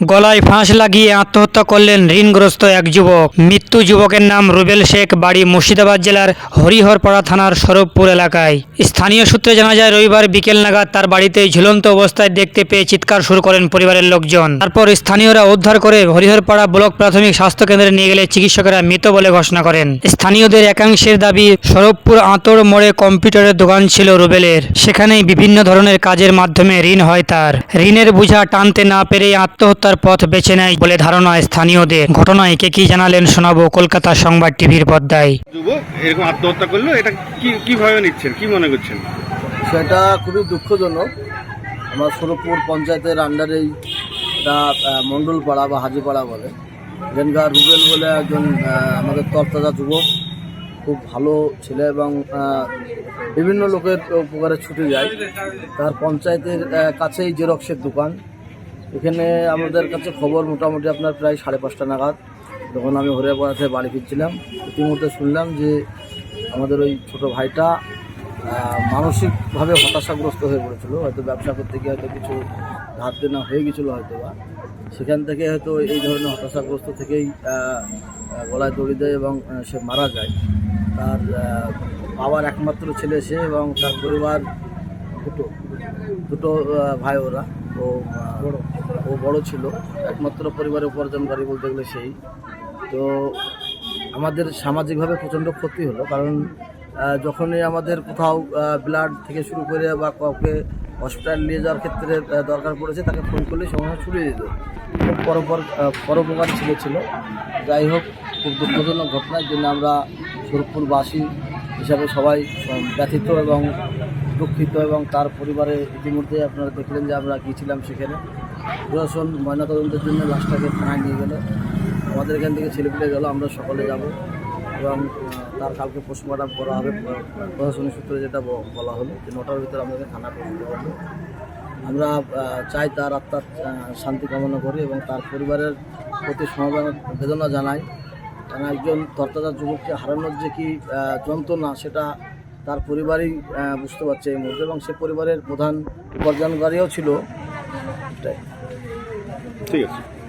গলায় ফাঁস লাগিয়ে আত্মহত্যা করলেন ঋণগ্রস্ত এক যুবক। মৃত্যু যুবকের নাম রুবেল শেখ, বাড়ি মুর্শিদাবাদ জেলার হরিহরপাড়া থানার সরবপুর এলাকায়। স্থানীয় সূত্রে জানা যায়, রবিবার বিকেল নাগাদ তার বাড়িতে ঝুলন্ত অবস্থায় দেখতে পেয়ে চিৎকার শুরু করেন পরিবারের লোকজন। তারপর স্থানীয়রা উদ্ধার করে হরিহরপাড়া ব্লক প্রাথমিক স্বাস্থ্য কেন্দ্রে নিয়ে গেলে চিকিৎসকেরা মৃত বলে ঘোষণা করেন। স্থানীয়দের একাংশের দাবি, সরবপুর আঁতড় মোড়ে কম্পিউটারের দোকান ছিল রুবেলের। সেখানেই বিভিন্ন ধরনের কাজের মাধ্যমে ঋণ হয় তার। ঋণের বোঝা টানতে না পেরে আত্মহত্যার পথ বেছে নেয় বলে ধারণা স্থানীয়দের। ঘটনায় কে কি জানালেন শোনাবো কলকাতা সংবাদ টিভির পর্দায়। যুবক এরকম আত্মহত্যা করল এটা কি কীভাবে নিচ্ছেন কি মনে করছেন? সেটা খুবই দুঃখজনক। আমার সুরপুর পঞ্চায়েতের আন্ডারেই এটা মণ্ডলপাড়া বা হাজিপাড়া বলে। এখানকার রুবেল বলে একজন আমাদের তরতাজা যুবক। খুব ভালো ছেলে এবং বিভিন্ন লোকের উপকারে ছুটে যায়। তার পঞ্চায়েতের কাছেই জেরক্সের দোকান। এখানে আমাদের কাছে খবর মোটামুটি আপনার প্রায় সাড়ে পাঁচটা নাগাদ। তখন আমি হরিয়াপাড়া থেকে বাড়ি ফিরছিলাম, ইতিমধ্যে শুনলাম যে আমাদের ওই ছোট ভাইটা মানসিকভাবে হতাশাগ্রস্ত হয়ে পড়েছিল। হয়তো ব্যবসা করতে গিয়ে হয়তো কিছু ধার দেনা হয়ে গেছিল হয়তো বা সেখান থেকে হয়তো এই ধরনের হতাশাগ্রস্ত থেকেই গলায় দড়ি দেয় এবং সে মারা যায়। তার বাবার একমাত্র ছেলে সে এবং তার পরিবার দুটো দুটো ভাই ওরা। ও ও বড় ছিল। একমাত্র পরিবারের উপার্জনকারী বলতে গেলে সেই। তো আমাদের সামাজিকভাবে প্রচণ্ড ক্ষতি হলো। কারণ যখনই আমাদের কোথাও ব্লাড থেকে শুরু করে বা কাউকে হসপিটাল নিয়ে যাওয়ার ক্ষেত্রে দরকার পড়েছে, তাকে ফোন করলে সময় ছুড়িয়ে দিত। খুব পরপর পরোপকার ছেলে, ছিল। যাই হোক, খুব দুঃখজনক ঘটনার জন্য আমরা সুরপুরবাসী হিসাবে সবাই ব্যথিত এবং দুঃখিত এবং তার পরিবারে ইতিমধ্যে আপনারা দেখলেন যে আমরা গিয়েছিলাম সেখানে। প্রশাসন ময়নাতদন্তের জন্য লাশটাকে থানায় নিয়ে গেলে। আমাদের এখান থেকে ছেলেপিলে গেল, আমরা সকলে যাব এবং তার কালকে পোস্টমর্টম করা হবে। প্রশাসনিক সূত্রে যেটা বলা হলো যে নটার ভিতরে আমাদের থানা হবে। আমরা চাই তার আত্মার শান্তি কামনা করি এবং তার পরিবারের প্রতি সমবেদনা, বেদনা জানাই। কারণ একজন তর্তাজা যুবককে হারানোর যে কি যন্ত্রণা সেটা তার পরিবারই বুঝতে পারছে এই মুহূর্তে এবং সে পরিবারের প্রধান উপার্জনকারীও ছিল। ঠিক আছে।